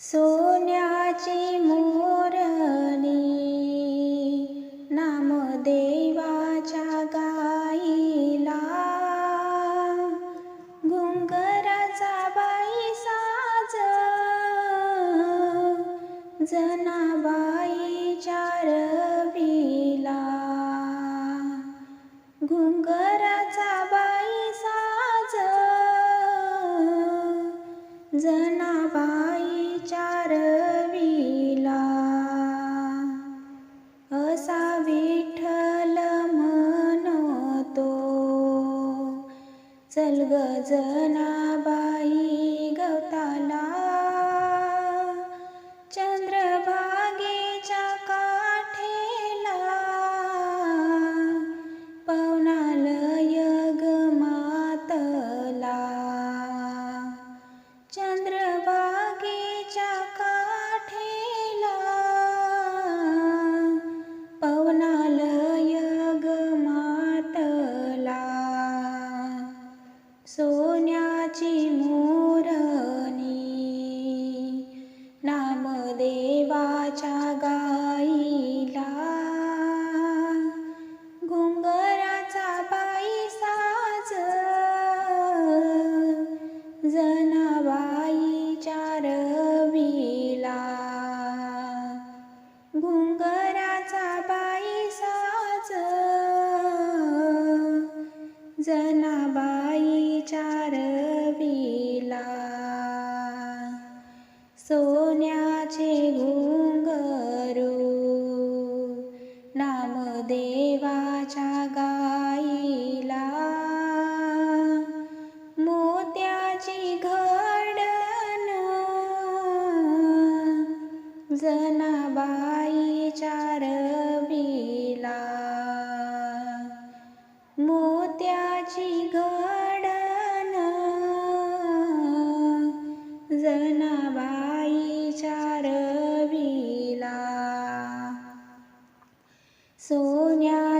सोन्याची मोरणी नामदेवाच्या गाईला. घुंगराचा बाई साज जनाबाई चारवीला घुंगराचा बाई साज जना चल ग जना. सोन्याची मोरणी नामदेवाच्या गाईला. घुंगराचा बाई साज जनाबाईच्या रवीला. घुंगराचा बाई जना चारविला सोन्याचे घुंगरू नामदेवाच्या गाईला मोत्याची घडण जनाबा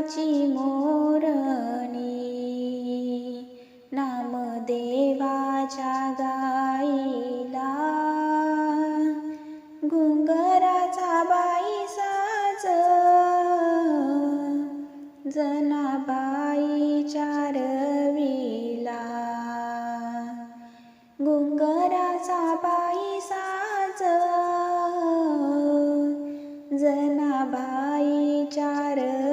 देवाची मोरणी. नाम देवाच्या गाईला. गुंगराचा बाईसाच जनाबाई चारविला. गुंगराचा बाईसाच जनाबाई चार